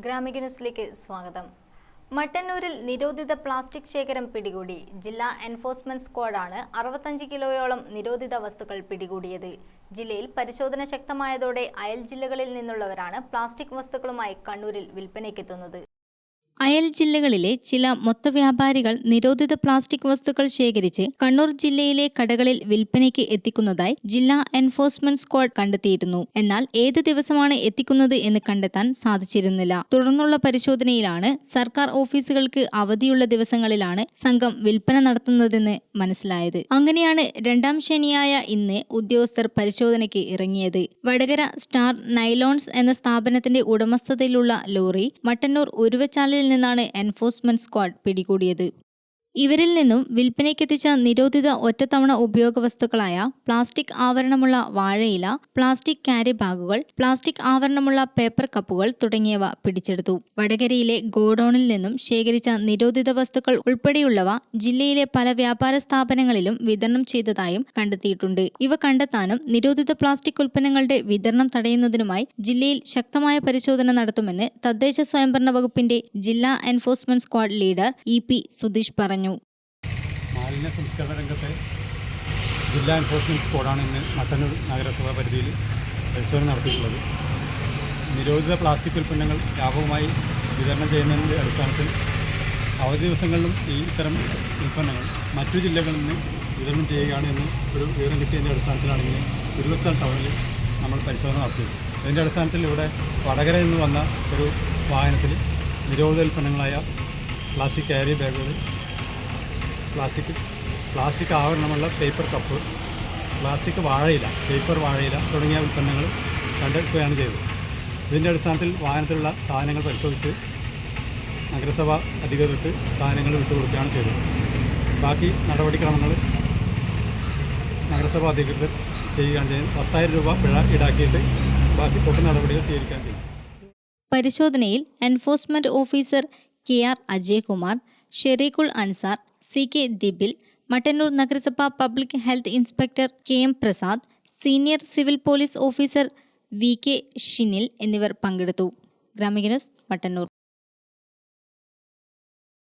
ഗ്രാമിക ന്യൂസിലേക്ക് സ്വാഗതം. മട്ടന്നൂരിൽ നിരോധിത പ്ലാസ്റ്റിക് ശേഖരം പിടികൂടി. ജില്ലാ എൻഫോഴ്സ്മെന്റ് സ്ക്വാഡാണ് അറുപത്തഞ്ച് കിലോയോളം നിരോധിത വസ്തുക്കൾ പിടികൂടിയത്. ജില്ലയിൽ പരിശോധന ശക്തമായതോടെ അയൽ ജില്ലകളിൽ നിന്നുള്ളവരാണ് പ്ലാസ്റ്റിക് വസ്തുക്കളുമായി കണ്ണൂരിൽ വിൽപ്പനയ്ക്കെത്തുന്നത്. അയൽ ജില്ലകളിലെ ചില മൊത്തവ്യാപാരികൾ നിരോധിത പ്ലാസ്റ്റിക് വസ്തുക്കൾ ശേഖരിച്ച് കണ്ണൂർ ജില്ലയിലെ കടകളിൽ വിൽപ്പനയ്ക്ക് എത്തിക്കുന്നതായി ജില്ലാ എൻഫോഴ്സ്മെന്റ് സ്ക്വാഡ് കണ്ടെത്തിയിരുന്നു. എന്നാൽ ഏത് ദിവസമാണ് എത്തിക്കുന്നത് എന്ന് കണ്ടെത്താൻ സാധിച്ചിരുന്നില്ല. തുടർന്നുള്ള പരിശോധനയിലാണ് സർക്കാർ ഓഫീസുകൾക്ക് അവധിയുള്ള ദിവസങ്ങളിലാണ് സംഘം വിൽപ്പന നടത്തുന്നതെന്ന് മനസ്സിലായത്. അങ്ങനെയാണ് രണ്ടാം ശനിയായ ഇന്ന് ഉദ്യോഗസ്ഥർ പരിശോധനയ്ക്ക് ഇറങ്ങിയത്. വടകര സ്റ്റാർ നൈലോൺസ് എന്ന സ്ഥാപനത്തിന്റെ ഉടമസ്ഥതയിലുള്ള ലോറി മട്ടന്നൂർ ഉരുവച്ചാലിൽ നിന്നാണ് എൻഫോഴ്സ്മെന്റ് സ്ക്വാഡ് പിടികൂടിയത് ഇവരിൽ നിന്നും വിൽപ്പനയ്ക്കെത്തിച്ച നിരോധിത ഒറ്റത്തവണ ഉപയോഗ വസ്തുക്കളായ പ്ലാസ്റ്റിക് ആവരണമുള്ള വാഴയില പ്ലാസ്റ്റിക് ക്യാരി ബാഗുകൾ പ്ലാസ്റ്റിക് ആവരണമുള്ള പേപ്പർ കപ്പുകൾ തുടങ്ങിയവ പിടിച്ചെടുത്തു. വടകരയിലെ ഗോഡൌണിൽ നിന്നും ശേഖരിച്ച നിരോധിത വസ്തുക്കൾ ഉൾപ്പെടെയുള്ളവ ജില്ലയിലെ പല വ്യാപാര സ്ഥാപനങ്ങളിലും വിതരണം ചെയ്തതായും കണ്ടെത്തിയിട്ടുണ്ട്. ഇവ കണ്ടെത്താനും നിരോധിത പ്ലാസ്റ്റിക് ഉൽപ്പന്നങ്ങളുടെ വിതരണം തടയുന്നതിനുമായി ജില്ലയിൽ ശക്തമായ പരിശോധന നടത്തുമെന്ന് തദ്ദേശ സ്വയംഭരണ വകുപ്പിന്റെ ജില്ലാ enforcement squad leader E P Sudheesh പറഞ്ഞു. സംസ്കരണ രംഗത്തെ ജില്ലാ എൻഫോഴ്സ്മെന്റ് സ്ക്വാഡാണ് ഇന്ന് മട്ടന്നൂർ നഗരസഭാ പരിധിയിൽ പരിശോധന നടത്തിയിട്ടുള്ളത്. നിരോധിത പ്ലാസ്റ്റിക് ഉൽപ്പന്നങ്ങൾ ലാഭവുമായി വിതരണം ചെയ്യുന്നതിന്റെ അടിസ്ഥാനത്തിൽ അവധി ദിവസങ്ങളിലും ഈ ഇത്തരം ഉൽപ്പന്നങ്ങൾ മറ്റു ജില്ലകളിൽ നിന്ന് വിതരണം ചെയ്യുകയാണ് എന്ന് ഒരു വിവരം കിട്ടിയതിന്റെ അടിസ്ഥാനത്തിലാണ് ഇന്ന് ഉരുവച്ചാൽ ടൗണിൽ നമ്മൾ പരിശോധന നടത്തിയത്. ഇതിന്റെ അടിസ്ഥാനത്തിൽ ഇവിടെ വടകര നിന്ന് വന്ന ഒരു വാഹനത്തിൽ നിരോധിത ഉൽപ്പന്നങ്ങളായ പ്ലാസ്റ്റിക് ക്യാരി ബാഗുകൾ പ്ലാസ്റ്റിക് പ്ലാസ്റ്റിക് ആവരണമുള്ള പേപ്പർ കപ്പ് പ്ലാസ്റ്റിക് വാഴയില പേപ്പർ വാഴയില തുടങ്ങിയ ഉൽപ്പന്നങ്ങൾ കണ്ടെടുക്കുകയാണ് ചെയ്തത്. ഇതിന്റെ അടിസ്ഥാനത്തിൽ വാഹനത്തിലുള്ള സാധനങ്ങൾ പരിശോധിച്ച് നഗരസഭ അധികൃതർക്ക് സാധനങ്ങൾ വിട്ടുകൊടുക്കുകയാണ് ചെയ്തത്. ബാക്കി നടപടിക്രമങ്ങൾ നഗരസഭ അധികൃതർ ചെയ്യുകയാണ് ചെയ്യുന്നത് പത്തായിരം രൂപ പിഴ ഈടാക്കിയിട്ട് ബാക്കി തൊട്ട് നടപടികൾ സ്വീകരിക്കാൻ ചെയ്യും പരിശോധനയിൽ enforcement officer K R Ajaykumar Shereekhul Ansar C K Dibil Mattannur നഗരസഭ public health inspector K M Prasad senior civil police officer V K Shinil എന്നിവർ പങ്കെടുത്തു. ഗ്രാമിക ന്യൂസ് മട്ടന്നൂർ.